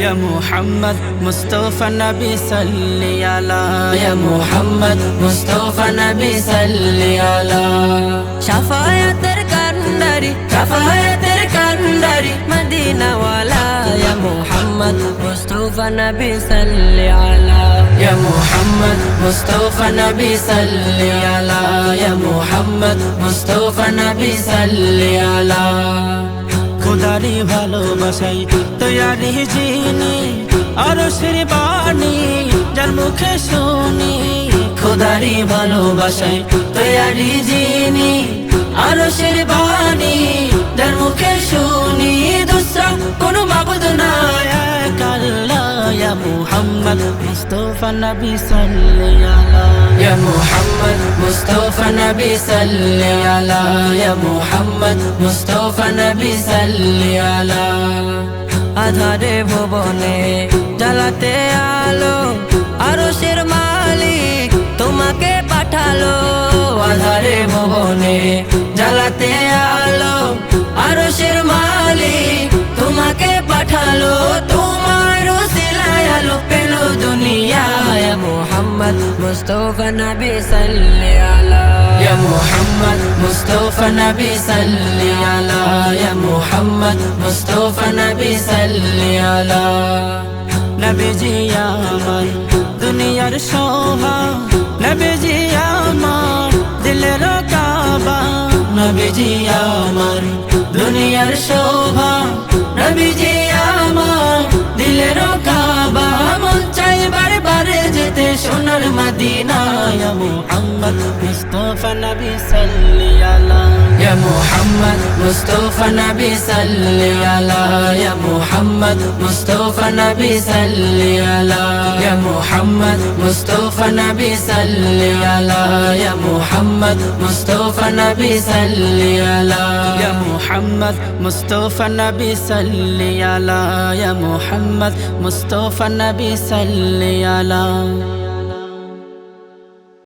يا محمد مصطفى النبي صلي على يا محمد مصطفى النبي صلي على شفايا تركان داري شفايا تركان داري مدينة ولا محمد مصطفى نبي صلي على يا محمد مصطفى نبي صلي على يا محمد مصطفى نبي صلي على খোদারি ভালোবাসাই তৈয়ারি যিনি আরো বাণী যার মুখে শুনি খোদারি ভালোবাসাই তৈয়ারি যিনি আরো বাণী যার মুখে শুনি মুহাম্মদ মুস্তাফা নবী সাল্লাল্লাহু ইয়া মুহাম্মদ মুস্তাফা নবী সাল্লাল্লাহু ইয়া মুহাম্মদ মুস্তাফা নবী সাল্লাল্লাহু আধারে ভুবনে জ্বালাতে আলো আরও মালিক তোমাকে পাঠালো আধারে ভুবনে জ্বালাতে আলো মুহাম্মদ মুস্তাফা নবী সাল্লি আলা ইয়া মুহাম্মদ মুস্তাফা নবী সাল্লি আলা ইয়া মুহাম্মদ মুস্তাফা নবী সাল্লি আলা নবীজি আমার দুনিয়ার শোভা নবীজি আমার দিলের কাবা নবীজি আমার দুনিয়ার শোভা নবীজি সোনার মদিনা ইয়া মুহাম্মদ মুস্তাফা নবী সাল্লি আলা ইয়া মুহাম্মদ মুস্তাফা নবী সাল্লি আলা ইয়া মুহাম্মদ মুস্তাফা নবী সাল্লি আলা ইয়া মুহাম্মদ মুস্তাফা নবী সাল্লি আলা ইয়া মুহাম্মদ মুস্তাফা নবী সাল্লি আলা ইয়া মুহাম্মদ মুস্তাফা নবী সাল্লি আলা ইয়া মুহাম্মদ মুস্তাফা নবী সাল্লি আলা